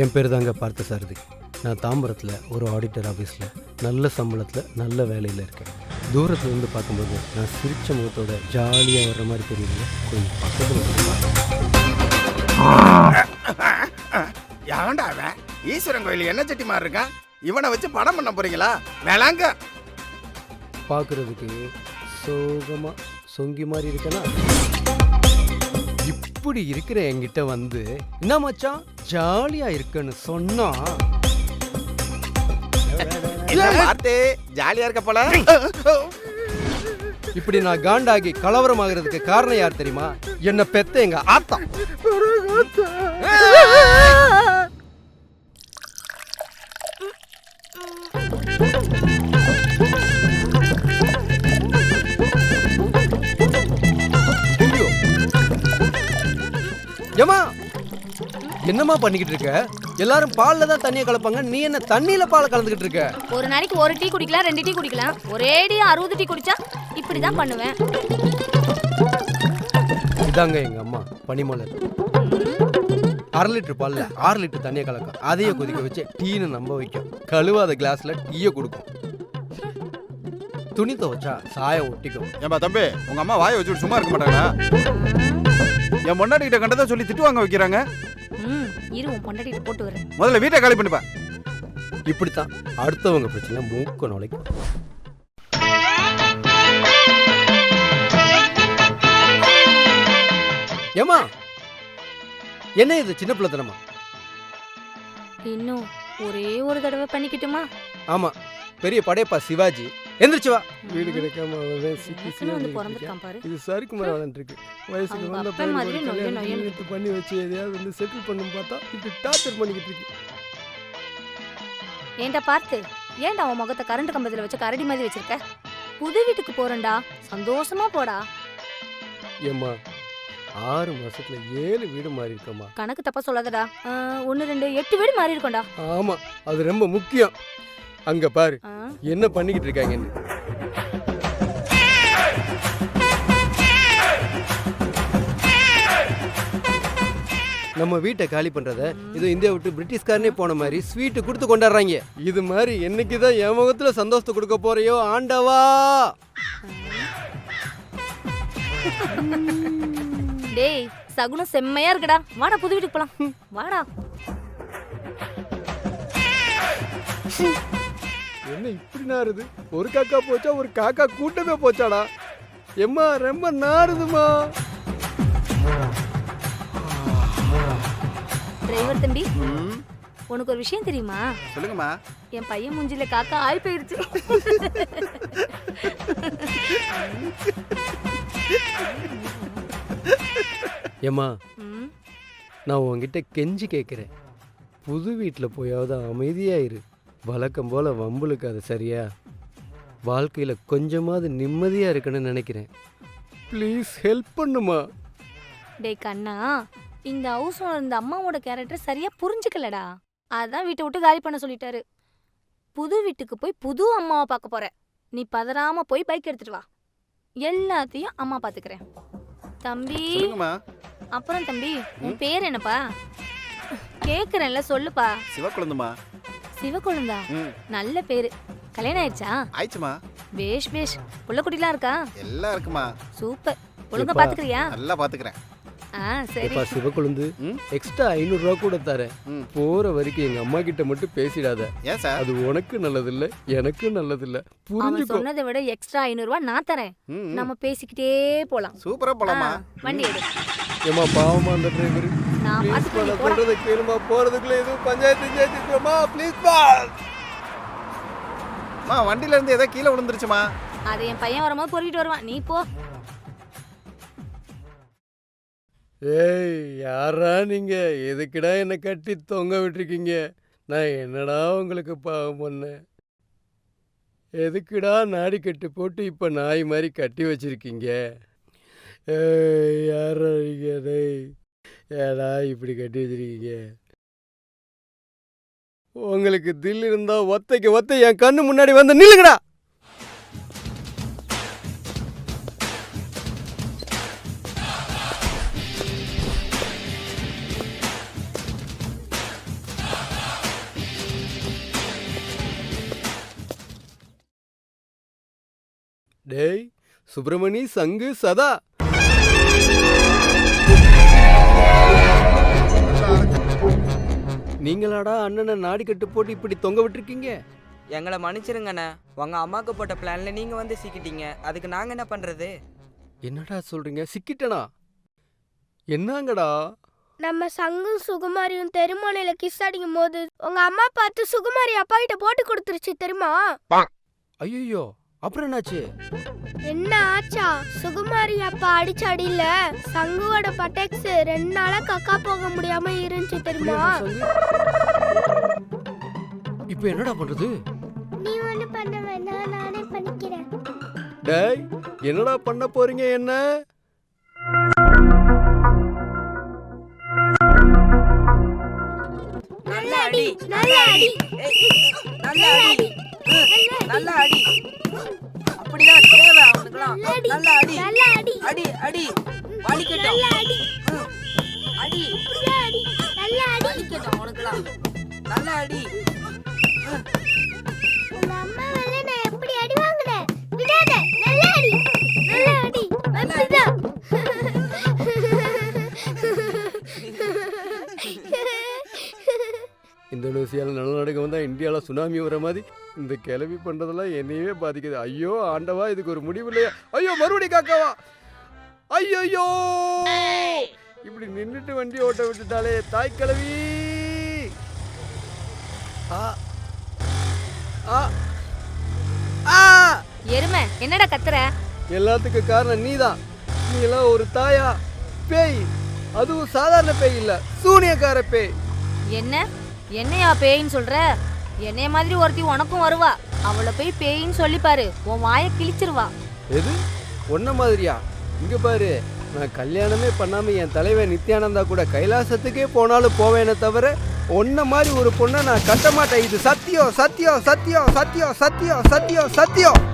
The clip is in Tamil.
என் பேர் தாங்க பார்த்த சாரதி நான் தாம்பரத்தில் ஒரு ஆடிட்டர் ஆஃபீஸில் நல்ல சம்பளத்தில் நல்ல வேலையில் இருக்கேன். தூரத்துல இருந்து பார்க்கும்போது நான் சிரிச்ச முகத்தோட ஜாலியாக வர்ற மாதிரி தெரியுதுங்க. கொஞ்சம் பக்கத்தில். ஏன்டா அவன்? ஈஸ்வரன் கோயில் என்ன செட்டி மாதிரி இருக்கான்? இவனை வச்சு படம் பண்ண போறீங்களா? வேளாங்க. பார்க்குறதுக்கு சோகமாக சொங்கி மாதிரி இருக்கேனா? இப்படி இருக்கிற என்கிட்ட வந்து என்ன மச்சான்? ஜாலியாக இருக்குன்னு சொன்னா இல்ல வார்த்தை ஜாலியா இருக்க போல. இப்படி நான் காண்டாகி கலவரம் ஆகிறதுக்கு காரணம் யார் தெரியுமா? என்ன பெத்த எங்க ஆத்தா. ஏம்மா? என்னம்மா பண்ணிக்கிட்டு இருக்க? எல்லாரும் பால்ல தான் தண்ணியை கலப்பாங்க. நீ என்ன தண்ணியில பாலை கலந்துக்கிட்டு இருக்க? ஒரு நாளைக்கு ஒரு டீ குடிக்கலாம் ரெண்டு டீ குடிக்கலாம். ஒரேடியா அறுபது டீ குடிச்சா இப்படிதான் பண்ணுவேன். இதாங்க எங்க அம்மா பனிமலர். அரை லிட்டர் பால்ல ஆறு லிட்டர் தண்ணியை கலக்கும். அதையே கொதிக்க வச்சு டீன்னு நம்ப வைக்கும். கழுவாத கிளாஸ்ல டீயை கொடுக்கும். துணி துவைச்சா சாயம் ஒட்டிக்கும். ஏன்பா தம்பி உங்க அம்மா வாயை வச்சுட்டு சும்மா இருக்க மாட்டாங்களா என் பொண்டாட்டி கிட்ட கண்டதா சொல்லி திட்டு வாங்க வைக்கிறாங்க. ம் இரு உன் பொண்டாட்டிட்டு போட்டு வரேன். முதல்ல வீட்டை காலி பண்ணிப்பா. இப்படித்தான் அடுத்தவங்க பிரச்சனை மூக்க நுழைக்கும். ஏமா என்ன இது சின்ன பிள்ளைத்தனமா? இன்னும் ஒரே ஒரு தடவை பண்ணிக்கிட்டுமா? ஆமா பெரிய படையப்பா சிவாஜி. எந்திரிச்சு வா. வீடு. கிடைக்காம இது சருக்கு மரம் வளர்ந்துருக்கு வயசுக்கு வந்த நொய்யன்னு பண்ணி வச்சு எதையாவது வந்து செட்டில் பண்ணும் பார்த்தா இப்படி டார்ச்சர் பண்ணிக்கிட்டு இருக்கு. ஏன்டா பார்த்து? ஏன்டா உன் முகத்தை கரண்ட் கம்பத்துல வச்சு கரடி மாதிரி வச்சிருக்க? புது வீட்டுக்கு போறேன்டா. சந்தோஷமா போடா. ஏம்மா ஆறு மாசத்துல ஏழு வீடு மாறி இருக்கம்மா. கணக்கு தப்பா சொல்லாதடா. ஒண்ணு ரெண்டு எட்டு வீடு மாறி இருக்கோம்டா. ஆமா அது ரொம்ப முக்கியம். அங்க பாரு. என்ன பண்ணிக்கிட்டு இருக்காங்கன்னு. நம்ம வீட்டை காலி பண்றத இது இந்தியா விட்டு பிரிட்டிஷ்காரனே போன மாதிரி ஸ்வீட்டு கொடுத்து கொண்டாடுறாங்க. இது மாதிரி என்னைக்கு தான் என் முகத்துல சந்தோஷத்தை கொடுக்க போறியோ ஆண்டவா? டேய் சகுனம் செம்மையா இருக்குடா. வாடா புது வீட்டுக்கு போலாம். வாடா. என்ன இப்படி நாறுது ஒரு காக்கா போச்சா ஒரு காக்கா கூட்டமே போச்சாடா? எம்மா ரொம்ப நாறுதுமா டிரைவர் தம்பி ம், உனக்கு ஒரு விஷயம் தெரியுமா? சொல்லுங்கம்மா. என் பையன் மூஞ்சில காக்கா ஆய் போயிருச்சு. ஏம்மா நான் உன்கிட்ட கெஞ்சி கேட்குறேன் புது வீட்டில் போயாவது அமைதியாயிரு வழக்கம் போல் வம்புலுக்கு அது சரியா? வாழ்க்கையில் கொஞ்சமாவது நிம்மதியாக இருக்குன்னு நினைக்கிறேன். ப்ளீஸ் ஹெல்ப் பண்ணுமா? டேய் கண்ணா இந்த ஹவுஸ் ஓனர் இந்த அம்மாவோட கேரக்டர் சரியா புரிஞ்சுக்கலடா. அதான் வீட்டை விட்டு காலி பண்ண சொல்லிட்டாரு. புது வீட்டுக்கு போய் புது அம்மாவை பார்க்க போற. நீ பதறாம போய் பைக் எடுத்துட்டு வா. எல்லாத்தையும் அம்மா பாத்துக்கிறேன் தம்பி அப்புறம் தம்பி உன் பேர் என்னப்பா? கேக்குறேன்ல சொல்லுப்பா. சிவக்குழந்துமா சிவக்குழந்தா ம். நல்ல பேரு. கல்யாணம் ஆயிடுச்சா? ஆயிடுச்சுமா. பேஷ் பேஷ் புள்ளக்குட்டிலாம் இருக்கா? எல்லாம் இருக்குமா. சூப்பர். ஒழுங்கா? பாத்துக்கிறியா? நல்லா பாத்துக்கிறேன். ஆ சரி. எப்பா சிவக்குழுந்து? எக்ஸ்ட்ரா கூட தரேன். ம். போகிற வரைக்கும் எங்கள் அம்மா கிட்ட மட்டும் பேசிடாத. ஏன் சார்? அது உனக்கு நல்லதில்லை எனக்கு நல்லதில்லை. அவன் புரிஞ்சுக்கோ. சொன்னதை விட எக்ஸ்ட்ரா ஐநூறுரூவா நான் தரேன். நம்ம பேசிக்கிட்டே போலாம். சூப்பரா போலாமா? வண்டி எடு. ஏமா பாவமா அந்த டிரைவர் நான் ப்ளீஸ் பாத்துக்கிறேன், நான் நீ போடா. சொல்றதை கேளுமா. போறதுக்குள்ள எதுவும் பஞ்சாயத்து ஜெயிச்சுக்கோமா ப்ளீஸ் பா அம்மா வண்டியில இருந்து ஏதோ கீழே விழுந்துருச்சுமா? அதை என் பையன் வரும்போது பொறுக்கிட்டு வருவான். நீ போ. ஏய் யாரா நீங்க? எதுக்குடா என்னை கட்டி தொங்க விட்டுருக்கீங்க? நான் என்னடா உங்களுக்கு பாவம் பண்ணேன் எதுக்குடா நாடி கட்டு போட்டு இப்போ நாய் மாதிரி கட்டி வச்சிருக்கீங்க? ஏய் யாரா நீங்க டேய் ஏடா இப்படி கட்டி வச்சிருக்கீங்க? உங்களுக்கு தில் இருந்தா ஒத்தைக்கு ஒத்த என் கண்ணு முன்னாடி வந்து நில்லுங்கடா! டேய் சுப்பிரமணி சங்கு சதா! நீங்களாடா அண்ணனை நாடி கட்டு போட்டு இப்படி தொங்க விட்டுருக்கீங்க? எங்களை மன்னிச்சிருங்கண்ணே. உங்க அம்மாக்கு போட்ட பிளான்ல நீங்க வந்து சிக்கிட்டீங்க. அதுக்கு நாங்க என்ன பண்றது? என்னடா சொல்றீங்க? சிக்கிட்டனா? என்னங்கடா? நம்ம சங்கும் சுகுமாரியும் தெருமோனையில கிஸ் அடிக்கும் போது உங்க அம்மா பார்த்து சுகுமாரி அப்பா கிட்ட போட்டு கொடுத்துருச்சு தெரியுமா? ஐயோ அப்புறம் என்னாச்சு? என்ன ஆச்சா? சுகுமாரி அப்பா அடிச்ச அடியில சங்குவோட பட்டெக்ஸ் ரெண்டு நாளா கக்கா போக முடியாம இருந்துச்சு தெரியுமா? இப்போ என்னடா பண்றது? நீ ஒண்ணு பண்ண வேணாம் நானே பண்ணிக்கிறேன். டேய் என்னடா பண்ண போறீங்க என்ன? நல்ல அடி நல்ல அடி. நல்ல அடி. நல்ல அடி. அப்படிதான் தேவை அவனுக்குலாம் நல்ல அடி நல்ல அடி அடி. இந்தோனேசியாவில் நிலநடுக்கம் வந்தால் இந்தியாவில் சுனாமி வர மாதிரி இந்த கிளவி பண்ணுறதெல்லாம் என்னையவே பாதிக்குது. ஐயோ ஆண்டவா இதுக்கு ஒரு முடிவு இல்லையா ஐயோ மறுபடி காக்காவா? ஐயோ இப்படி நின்றுட்டு வண்டி ஓட்ட விட்டுட்டாலே தாய் கிளவி ஆ. ஆ. ஆ. எருமை என்னடா கத்துற? எல்லாத்துக்கும் காரணம் நீதான். நீ எல்லாம் ஒரு தாயா? பேய். அதுவும் சாதாரண பேய் இல்ல சூனியக்கார பேய். என்ன? என்னையா பேயின்னு சொல்ற? என்னைய மாதிரி ஒருத்தி உனக்கும் வருவா. அவளை போய் பேயின்னு சொல்லி பாரு. உன் வாயை கிழிச்சிருவா. எது? ஒன்ன மாதிரியா? இங்க பாரு. நான் கல்யாணமே பண்ணாம என் தலைவன் நித்யானந்தா கூட கைலாசத்துக்கே போனாலும் போவேனே தவிர ஒன்ன மாதிரி ஒரு பொண்ணை நான் கட்ட மாட்டேன். இது சத்தியம் சத்தியம் சத்தியம் சத்தியம் சத்தியம் சத்தியம் சத்தியம்.